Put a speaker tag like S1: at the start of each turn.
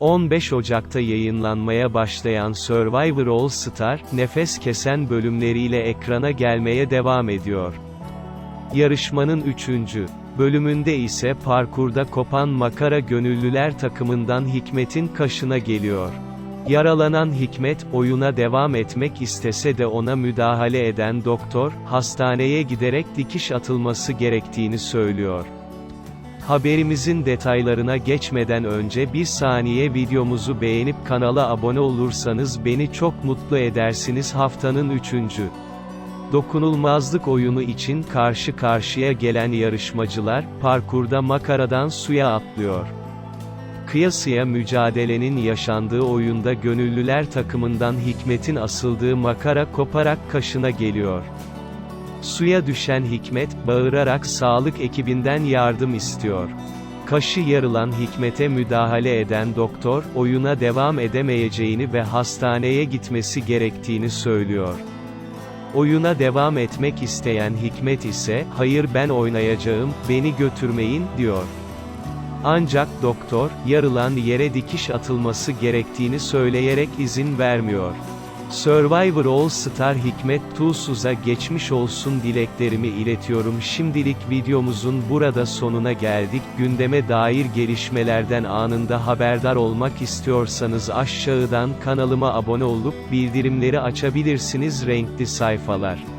S1: 15 Ocak'ta yayınlanmaya başlayan Survivor All Star, nefes kesen bölümleriyle ekrana gelmeye devam ediyor. Yarışmanın 3. bölümünde ise parkurda kopan makara gönüllüler takımından Hikmet'in kaşına geliyor. Yaralanan Hikmet, oyuna devam etmek istese de ona müdahale eden doktor, hastaneye giderek dikiş atılması gerektiğini söylüyor. Haberimizin detaylarına geçmeden önce bir saniye videomuzu beğenip kanala abone olursanız beni çok mutlu edersiniz haftanın 3. Dokunulmazlık oyunu için karşı karşıya gelen yarışmacılar, parkurda makaradan suya atlıyor. Kıyasıya mücadelenin yaşandığı oyunda gönüllüler takımından Hikmet'in asıldığı makara koparak kaşına geliyor. Suya düşen Hikmet, bağırarak sağlık ekibinden yardım istiyor. Kaşı yarılan Hikmet'e müdahale eden doktor, oyuna devam edemeyeceğini ve hastaneye gitmesi gerektiğini söylüyor. Oyuna devam etmek isteyen Hikmet ise, hayır ben oynayacağım, beni götürmeyin, diyor. Ancak doktor, yarılan yere dikiş atılması gerektiğini söyleyerek izin vermiyor. Survivor All Star Hikmet Tuğsuz'a geçmiş olsun dileklerimi iletiyorum. Şimdilik videomuzun burada sonuna geldik. Gündeme dair gelişmelerden anında haberdar olmak istiyorsanız aşağıdan kanalıma abone olup bildirimleri açabilirsiniz renkli sayfalar.